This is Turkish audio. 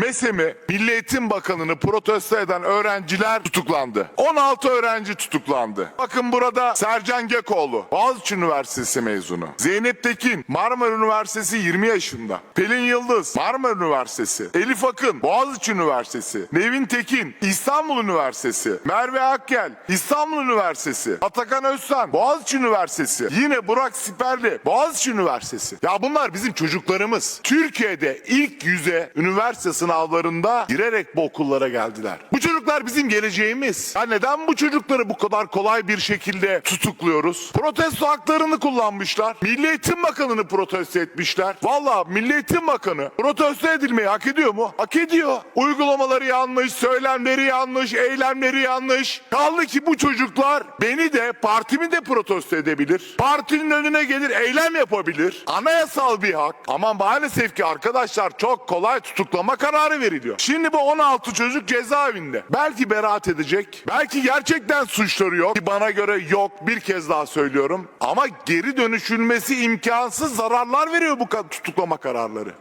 MESEM'i Milli Eğitim Bakanı'nı protesto eden öğrenciler tutuklandı. 16 öğrenci tutuklandı. Bakın burada Sercan Gekoğlu Boğaziçi Üniversitesi mezunu. Zeynep Tekin Marmara Üniversitesi 20 yaşında. Pelin Yıldız Marmara Üniversitesi. Elif Akın Boğaziçi Üniversitesi. Nevin Tekin İstanbul Üniversitesi. Merve Akgel İstanbul Üniversitesi. Atakan Özsan Boğaziçi Üniversitesi. Yine Burak Siperli Boğaziçi Üniversitesi. Ya bunlar bizim çocuklarımız. Türkiye'de ilk yüze üniversite sınavlarında girerek bu okullara geldiler. Bu çocuklar bizim geleceğimiz. Ya neden bu çocukları bu kadar kolay bir şekilde tutukluyoruz? Protesto haklarını kullanmışlar. Milli Eğitim Bakanı'nı protesto etmişler. Valla Milli Eğitim Bakanı protesto edilmeyi hak ediyor mu? Hak ediyor. Uygulamaları yanlış, söylemleri yanlış, eylemleri yanlış. Kaldı ki bu çocuklar beni de partimi de protesto edebilir. Partinin önüne gelir eylem yapabilir. Anayasal bir hak. Ama maalesef ki arkadaşlar çok kolay tutuklama kararı veriliyor. Şimdi bu 16 çocuk cezaevinde. Belki beraat edecek. Belki gerçekten suçları yok. Ki bana göre yok. Bir kez daha söylüyorum. Ama geri dönüşülmesi imkansız zararlar veriyor bu tutuklama kararları.